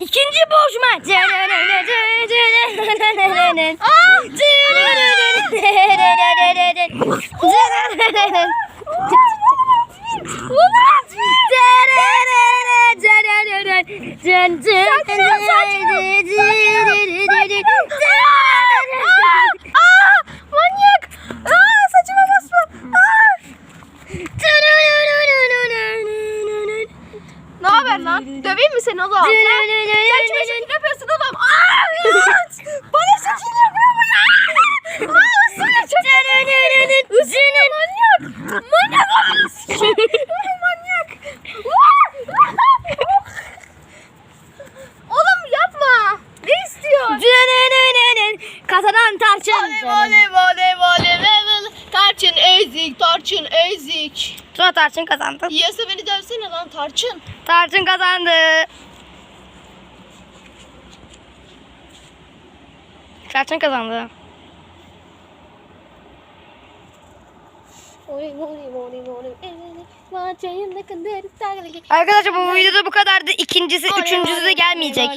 İkinci boğuşma. Manyak. Aa, saçıma basma. Aa. Haber lan? Döveyim mi seni oğlum? Sen kime şekil yapıyorsun oğlum? Aa! Bana şekil yapıyor bu ya. Aa, ısırıyor çok. Isırıyor manyak. Manyak oğlum. manyak. oğlum yapma. Ne istiyor? Kazanan tarçın. Voley level. Tarçın ezik, tarçın ezik. Sonra tarçın kazandı. Yiyorsa beni dövsene lan tarçın. Tarçın kazandı. Tarçın kazandı. Arkadaşlar bu videoda bu kadardı. İkincisi, üçüncüsü de gelmeyecek.